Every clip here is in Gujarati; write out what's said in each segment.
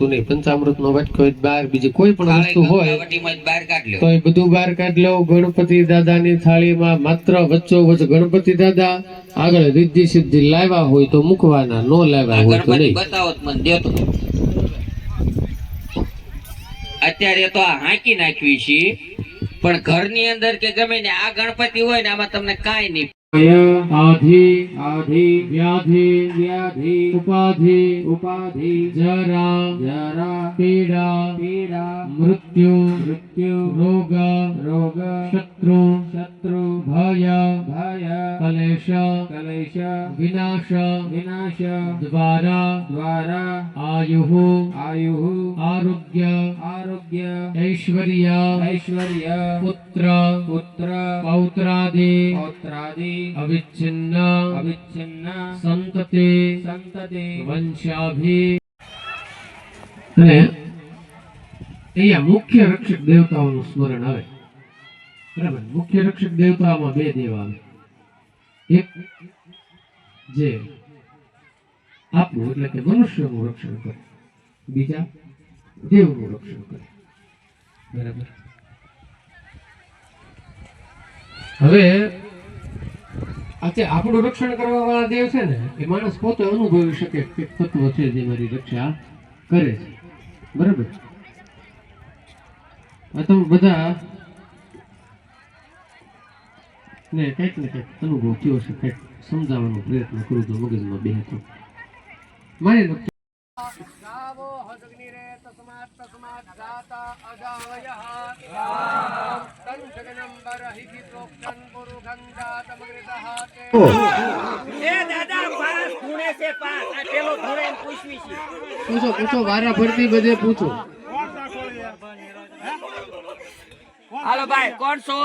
વસ્તુ નહીં પંચામૃત નો વાટકો બહાર બીજી કોઈ પણ વસ્તુ હોય તો એ બધું બહાર કાઢ લો ગણપતિ દાદાની થાળીમાં માત્ર વચ્ચો વચ્ચ ગણપતિ દાદા. આગળ રિદ્ધિ સિદ્ધિ લાવ્યા હોય તો મૂકવાના નો લાવ્યા હોય તો નહીં. અત્યારે તો આ હાંકી નાખવી છે. પણ ઘરની અંદર કે ગમે ને આ ગણપતિ હોય ને આમાં તમને કાંઈ નહીં આધિ આધિ વ્યાધિ વ્યાધિ ઉપાધિ ઉપાધિ જરા જરા પીડા પીડા મૃત્યુ મૃત્યુ રોગ રોગ શત્રુ શત્રુ ભય ભય કલેશ કલેશ વિનાશ વિનાશ દ્વારા દ્વારા આયુ આયુ આરોગ્ય આરોગ્ય ઐશ્વર્ય ઐશ્વર્ય પુત્ર પુત્ર પૌત્રાદિ પૌત્રાદિ અવિચ્છિન્ન અવિચ્છિન્ન સંતતિ સંતતિ વંશાભિ અને અહીંયા મુખ્ય રક્ષક દેવતાઓનું સ્મરણ આવે. બરાબર મુખ્ય રક્ષક દેવતાઓમાં બે દેવ આવે. એક જે આપણું એટલે કે મનુષ્યનું રક્ષણ કરે. બીજા દેવનું રક્ષણ કરે. બરાબર? હવે આજે આપણું રક્ષણ કરવા વાળા દેવ છે ને, એ માણસ પોતે અનુભવી શકે કે તત્વ છે જે મારી રક્ષા કરે છે. બરાબર? આ તમે બધા ને કંઈક ને કંઈક અનુભવ થયો છે કંઈક સમજાવવાનો પ્રયત્ન કરું તો મગજમાં બે હતો મારી પૂછો પૂછો વારા ફરતી બધે પૂછો. હાલો ભાઈ કોણ છો?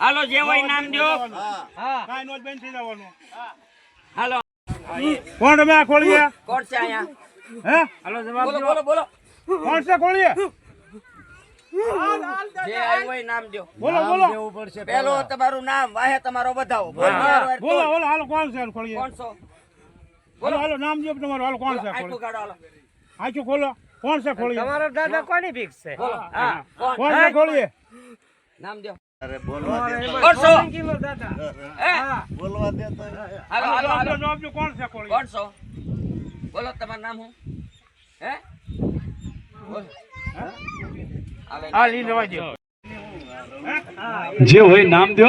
હાલો જે હોય નામ દો. હાલો. કોણ તમે આ ખોલીએ કોણ છે અહીંયા? હે? હાલો જવાબ બોલો બોલો બોલો. કોણ છે ખોલીએ જે આવ્યું હોય નામ દો બોલો બોલો. પેલો તમારું નામ વાહે તમારો બતાવો બોલો બોલો કોણ? બોલો હાલો કોણ છે ખોલીએ કોણ છો? બોલો. હાલો નામ દો તમારું. હાલો કોણ છે આખું કાઢો હાલો. આચું ખોલો. કોણ છે બોલો. હા. કોણ? કોણ છે નામ દો કોણ છો? હે? હાલો હાલો હાલો કોણ છે કોણ છો? બોલો તમારું નામ હું? હે બોલો હાલે. જે હોય નામ દો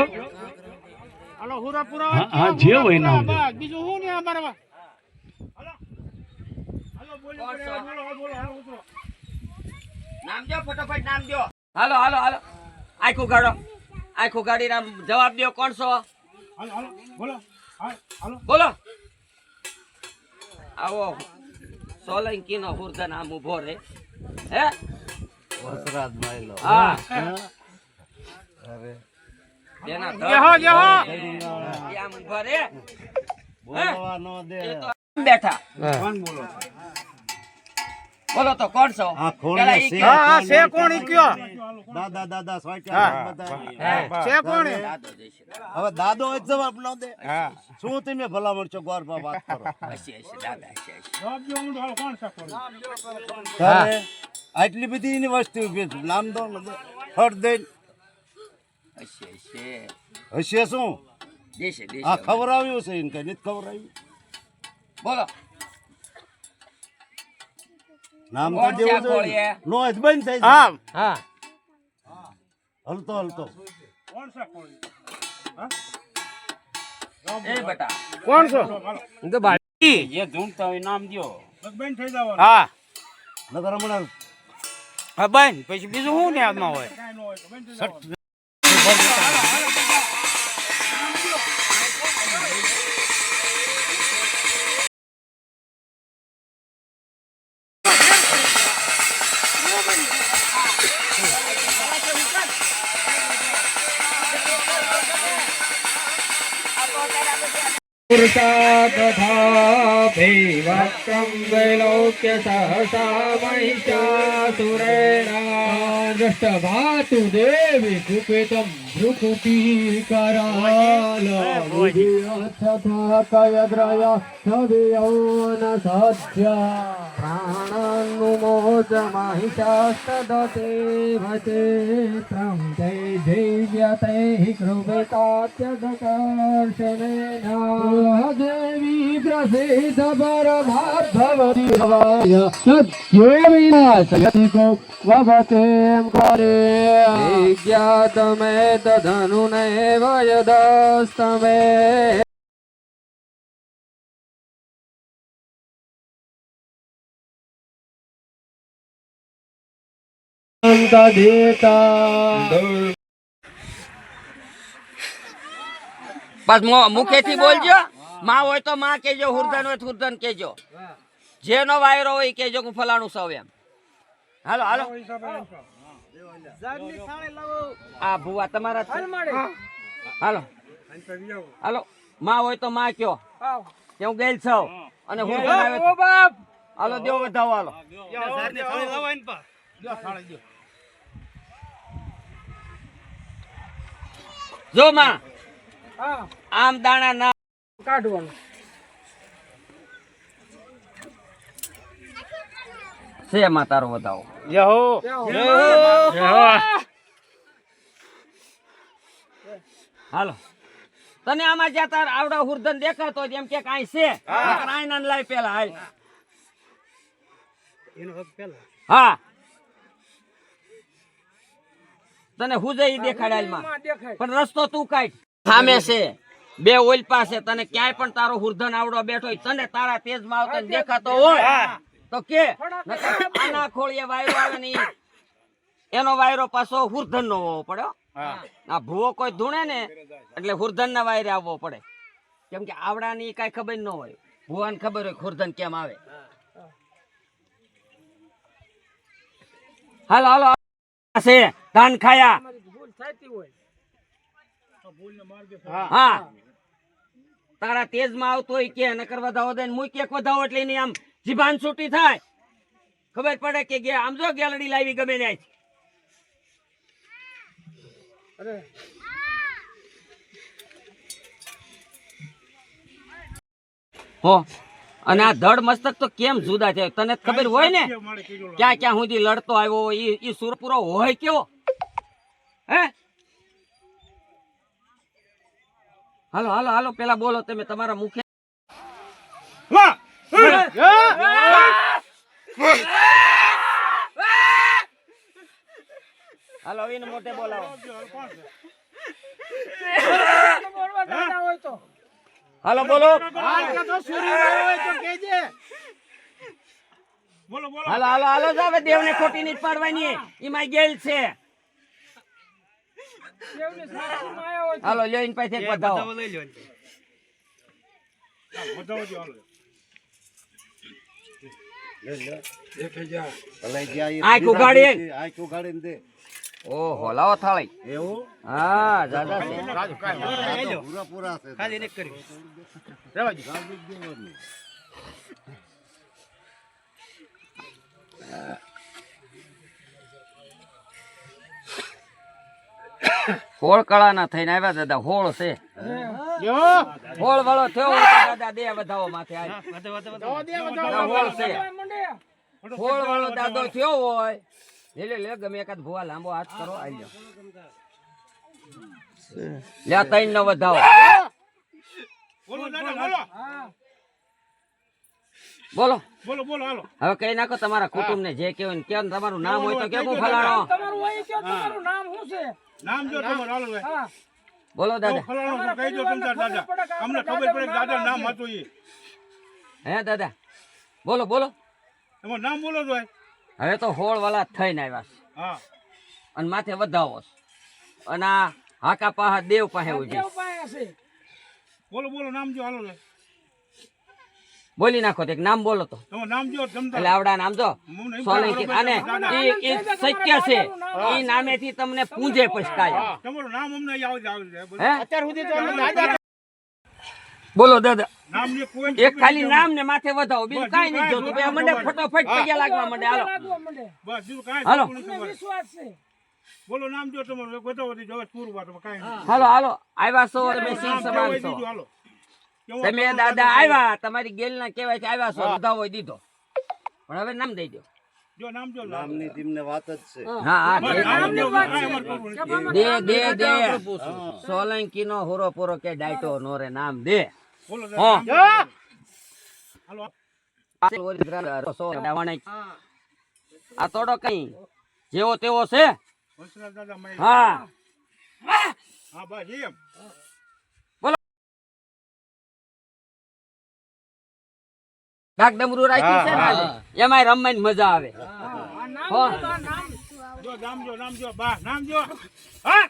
હાલો હુરા પુરા હા, જે હોય નામ દો. બીજું શું ને અમારે હાલો. હાલો બોલો બોલો. બોલો હાલો ઉતરો. નામ દો ફટાફટ નામ દો હાલો હાલો હાલો. આખું કાઢો આખું ગાડી જવાબ દો કોણ છો? હાલો હાલો બોલો. હાલો. બોલો. આવો. સોલંકી નો હુરધન આમ ઊભો રે. હે? હા. અરે. ધડ જેહો જેહો આમ ઊભો રે. બોલવા નો દે. બેઠા. કોણ બોલો? તો કોણ છો? હા હા છે? કોણ ઈ કયો દાદા દાદા સોટ્યા બધા છે કોણ. હવે દાદો જ જવાબ ન દે. શું તમે ભલામણ છો ગોરમાં વાત કરો? દાદા છે. જવાબ દો ઊંડો, હાલો કોણ છે કોણ? આટલી બધી એની વસ્તુ ઊભી છે. નામ દો ને દે ફટ દે. હશે, હશે. હશે શું? દેશે, દેશે. આ ખવડાવ્યું છે એને કઈ નથી આવી? બોલો. નામ તો દેવું જોઈએ નો જ બંધ થઈ જાય. હા. હલતો હલતો. કોણ સા કોળી હા? એ બેટા. કોણ છો? જે ઝૂંટતા હોય નામ દો બંધ થઈ જવાનું. હા. નગર હમણાં હા બેન પછી બીજું શું ને આમાં હોય Oke, 见 पुरुषादधाभिवक्त्रं वैलोक्य सहसा महिषासुरेण दृष्टभातु देवि कुपितं भ्रुकुटीकरालथा कयद्रय सवियो न सत्य प्राणान्मुमोच महिषास्तदते भते त्रं ते दिव्यते कृपितात्यदकर्षणेन देवी प्रसिद्ध भगवती योगिना सगतिको वभतें करे ज्ञातमेतधनुनैव यदस्तमे न्ता બસ મો- મુખેથી બોલજો. માં હોય તો માં કેજો હુરધન હોય હુરધન કેજો જેનો વાયરો હોય કેજો કે હું ફલાણું સૌ એમ. હાલો હાલો. આ ભુવા તમારા હાલો હાલો. માં હોય તો માં કયો. કે હું ગેલ છું. અને હું હાલો દેવો વધાવો હાલો. જો માં. આમ દાણા ના કાઢવાનું. છે માં તારો વધાવો. હાલો. તને આમાં જ્યાં તાર આવડા હુરદન દેખાતો એમ કે કાંઈ છે? આઈના લાય પેલા હાલ. હા. તને હુજે ઈ દેખાડાયમાં પણ રસ્તો તું કાઢ. સામે છે. બે ઓઇલ પાસે તને ક્યાંય પણ તારો હુરધન આવડો બેઠો હોય તને તારા તેજમાં દેખાતો હોય તો કે આના ખોળીએ વાયરો આવે ને એનો વાયરો પાછો હુરધન નો હોવો પડ્યો આ ભૂવો કોઈ ધૂણે ને એટલે હુરધન ના વાયરે આવવો પડે. કેમ કે આવડાની કઈ ખબર ન હોય. ભુવાને ખબર હોય હુર્ધન કેમ આવે. હાલો હાલો. છે ધાન ખાયા. ભૂલ થતી હોય. હા. તારા તેજમાં આવતો હોય કે નકર વધાવો દે મુઈ કેક વધાવો એટલે એની આમ જીભાન છૂટી થાય. ખબર પડે કે ગયા આમ જો ગેલડી લાવી ગમે ને અરે. હો. અને આ ધડ મસ્તક તો કેમ જુદા છે? તને ખબર હોય ને? ક્યાં ક્યાં સુધી લડતો આવ્યો એ ઈ ઈ સુર પૂરો હોય કેવો હે? હાલો હાલો હાલો, પેલા બોલો, તમે તમારા મુખે. હાલો બોલો. હાલો હાલો હાલો હવે દેવને ખોટી ની પાડવાની એમાં ગેલ છે દેવની સાસુમાં આવ્યા હોય હાલો લ્યો એની પાસે લઈ વધાવો વધાવો દ્યો, હાલો. ભલે હોળ કળાના થઈને આવ્યા દાદા હોળ છે. હોળ વાળો થયો દાદા દે વધાવો માથે હોળ છે હોળ વાળો દાદો થયો હોય લે લે લે ગમે એકાદ ભુવા લાંબો હાથ કરો આવી લ્યો. લે આ નો વધાવો. બોલો બોલો. બોલો. બોલો બોલો હાલો. હવે કઈ નાખો તમારા કુટુંબ ને જે કેવું કેવું તમારું નામ હોય તો કેવું ફલાણો. તમારું હોય કયો તમારું નામ શું છે? નામ જો તમારું હાલો ભાઈ. હા. બોલો દાદા. ફલાણું કહી દો તમે દાદા. અમને ખબર પડે દાદા નામ હતું એ. હે દાદા. બોલો બોલો. એમાં નામ બોલો તો હવે તો હોળ વાળા થઈને આવ્યા છે. હા. અને માથે વધાવો છે. અને આ હાકા પાહા દેવ પાસે ઊભી દેવ પાસે છે. બોલો બોલો નામ જો હાલો ભાઈ. બોલી નાખો એક નામ બોલો તો. એટલે આવડા નામ જો. સોલંકી અને શક્ય છે. ઈ નામેથી તમને પૂંજે પછતાય. તમારું નામ અમને બોલો દાદા. નામ ને કોઈ એક ખાલી નામ ને માથે વધાવો. બીજું કાંઈ નહીં જોતું મને ફોટો ફટોફટ પગ્યા લાગવા માંડે. હાલો. હાલો. બોલો નામ જો તમારું. હાલો હાલો. આવ્યા છો તમે સિંહ સમાન છો. તમે દાદા આવ્યા તમારી ગેલ ના કેવાય આવ્યા છો વધાવો દીધો. પણ હવે નામ દઈ દો. જો નામ જો નામની ટીમને વાત જ છે. હા હા બસ, દે, નામ જો કાંઈ અમારે કરવું નથી. દે દે દે સોલંકી નો હોરો પૂરો કે ડાયટો નો રે નામ દે. આ થોડો કઈ. જેવો તેવો છે. હા. હા બસ એમ. ડાક ડમરું રાખ્યું છે ને એમાં એમાંય રમવાની મજા આવે. નામ જો નામ જો નામ જો. બા નામ જો. હા.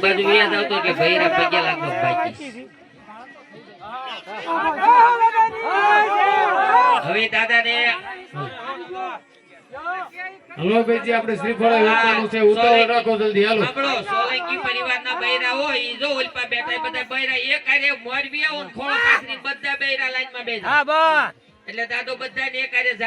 બાજુ આવતો કે ભૈરા પગે લાગો બાકી. હવે દાદા ને હલો ભાઈજી આપણે શ્રીફળ વેચવાનું છે. ઉતાવળ રાખો જલ્દી હાલો. આપણો સોલંકી પરિવારના બૈરા હોય ઈ જો ઓલપા બેઠા બધા બૈરા એક હારે મોરબી આવો ને ખોળો બધા બૈરા લાઈનમાં બેઠા હા એટલે દાદો બધાને એક જા-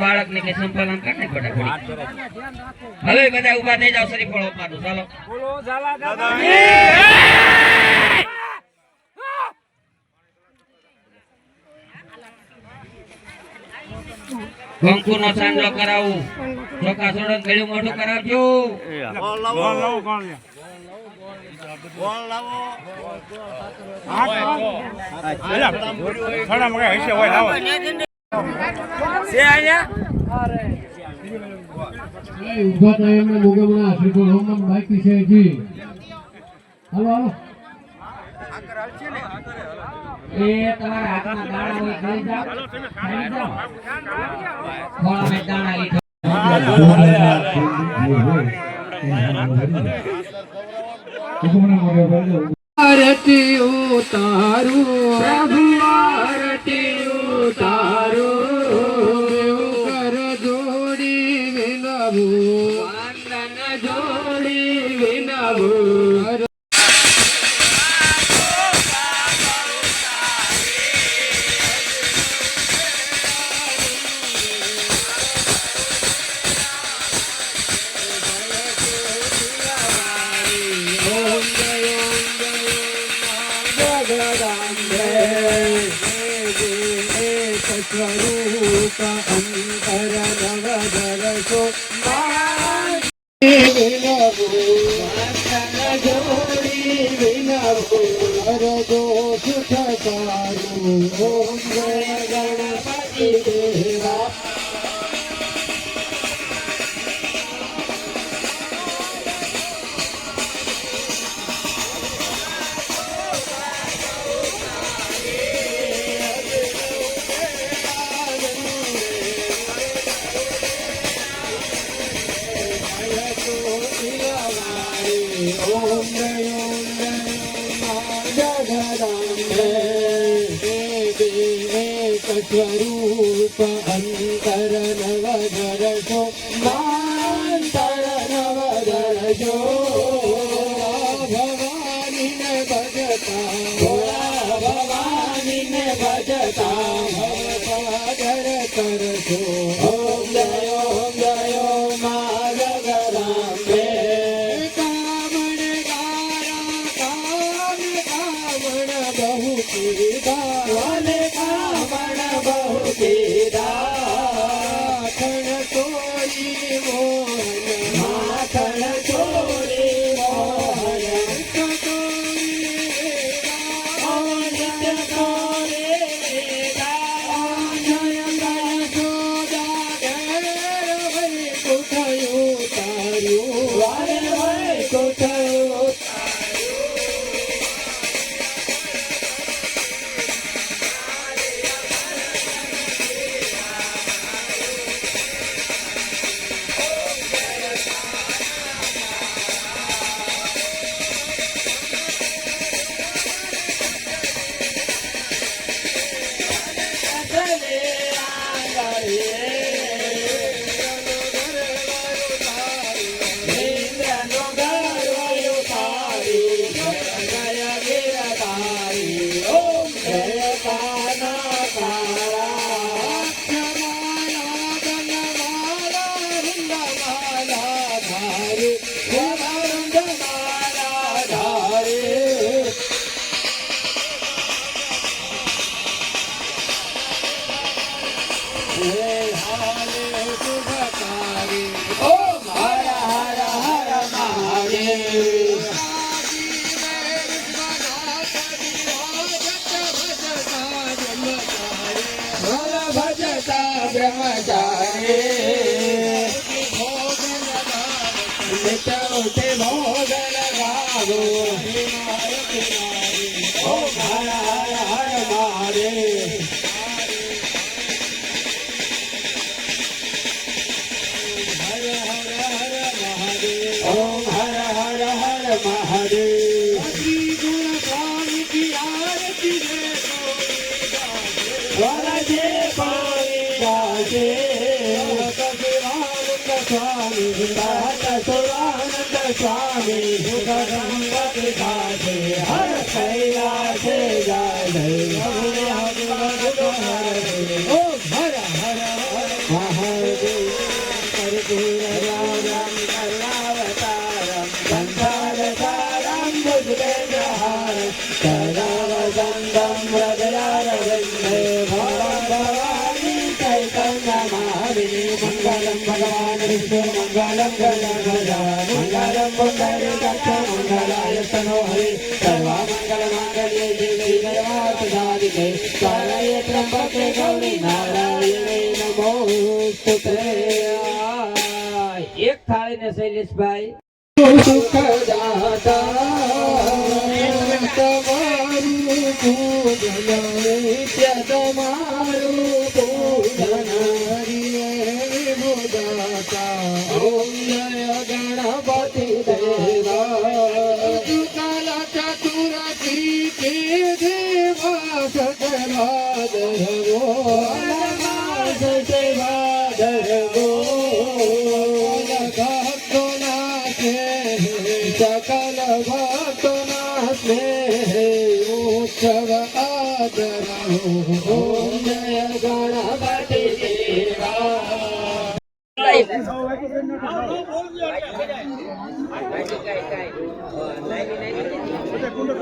બાળક ને કે સંપાલન હવે બધા ઊભા થઈ જાવ શરીફળ આપવાનું ચાલો. કંકુ નો સાંડો કરાવું. ચોખા સોડો ગળ્યું મોઢું કરાવજો. ઊભા એ તમારા હાથમાં દાણા હોય ખાઈ જાઓ ખાઈ જાઓ થોડા મેં દાણા લીધા આરટીયું તારું પ્રભુ આરટીયું તારું કર જોડી વિનવું વંદન જોડી વિનવું भजता Hallelujah. પૂજન શૈલેષભાઈ. તમારું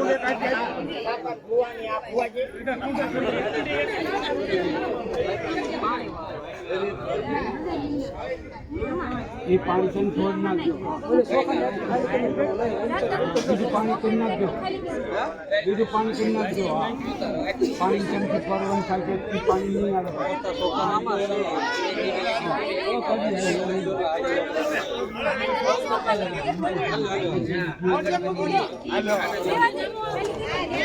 ભુવાની આ ભુવાજી એ પાણી ને છોડ નાખજો બીજું પાણી કરી નાખજો બીજું પાણી કરી નાખજો પાણી ચમચી પરવાનું થાય છે પાણી નહીં આવે.